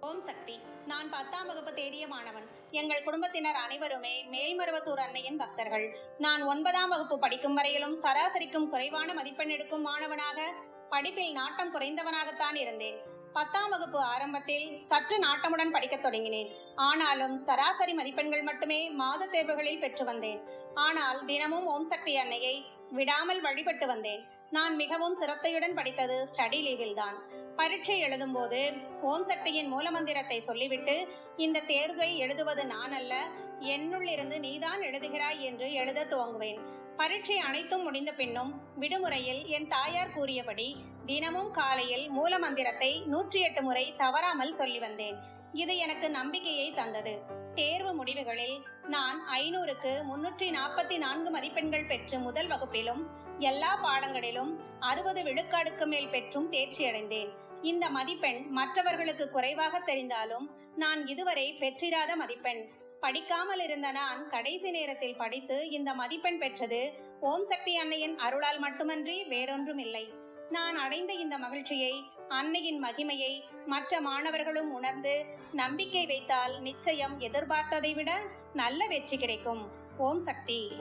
ஓம் சக்தி. நான் பத்தாம் வகுப்பு தேறிய மாணவன். எங்கள் குடும்பத்தினர் அனைவருமே மேல்மருவத்தூர் அன்னையின் பக்தர்கள். நான் ஒன்பதாம் வகுப்பு படிக்கும் வரையிலும் சராசரிக்கும் குறைவான மதிப்பெண் எடுக்கும் மாணவனாக படிப்பில் நாட்டம் குறைந்தவனாகத்தான் இருந்தேன். பத்தாம் வகுப்பு ஆரம்பத்தில் சற்று நாட்டமுடன் படிக்கத் தொடங்கினேன். ஆனாலும் சராசரி மதிப்பெண்கள் மட்டுமே மாத தேர்வுகளில் பெற்று வந்தேன். ஆனால் தினமும் ஓம் சக்தி அன்னையை விடாமல் வழிபட்டு வந்தேன். நான் மிகவும் சிரத்தையுடன் படித்தது ஸ்டடி லீவில் தான். பரீட்சை எழுதும்போது ஓம் சக்தியின் மூலமந்திரத்தை சொல்லிவிட்டு இந்த தேர்வை எழுதுவது நான் அல்ல என்னுள்ளிருந்து நீதான் எழுதுகிறாய் என்று எழுத துவங்குவேன். பரீட்சை அனைத்தும் முடிந்த பின்னும் விடுமுறையில் என் தாயார் கூறியபடி தினமும் காலையில் மூலமந்திரத்தை நூற்றி எட்டு முறை தவறாமல் சொல்லி வந்தேன். இது எனக்கு நம்பிக்கையை தந்தது. தேர்வு முடிவுகளில் நான் ஐநூறுக்கு முன்னூற்றி நாற்பத்தி நான்கு மதிப்பெண்கள் பெற்று முதல் வகுப்பிலும் எல்லா பாடங்களிலும் அறுபது விழுக்காடுக்கு மேல் பெற்றும் தேர்ச்சியடைந்தேன் இந்த மதிப்பெண் மற்றவர்களுக்கு குறைவாக தெரிந்தாலும் நான் இதுவரை பெற்றிராத மதிப்பெண். படிக்காமல் இருந்த நான் கடைசி நேரத்தில் படித்து இந்த மதிப்பெண் பெற்றது ஓம் சக்தி அன்னையின் அருளால் மட்டுமன்றி வேறொன்றும் இல்லை நான் அடைந்த இந்த மகிழ்ச்சியை அன்னையின் மகிமையை மற்ற மாணவர்களும் உணர்ந்து நம்பிக்கை வைத்தால் நிச்சயம் எதிர்பார்த்ததை விட நல்ல வெற்றி கிடைக்கும். ஓம் சக்தி.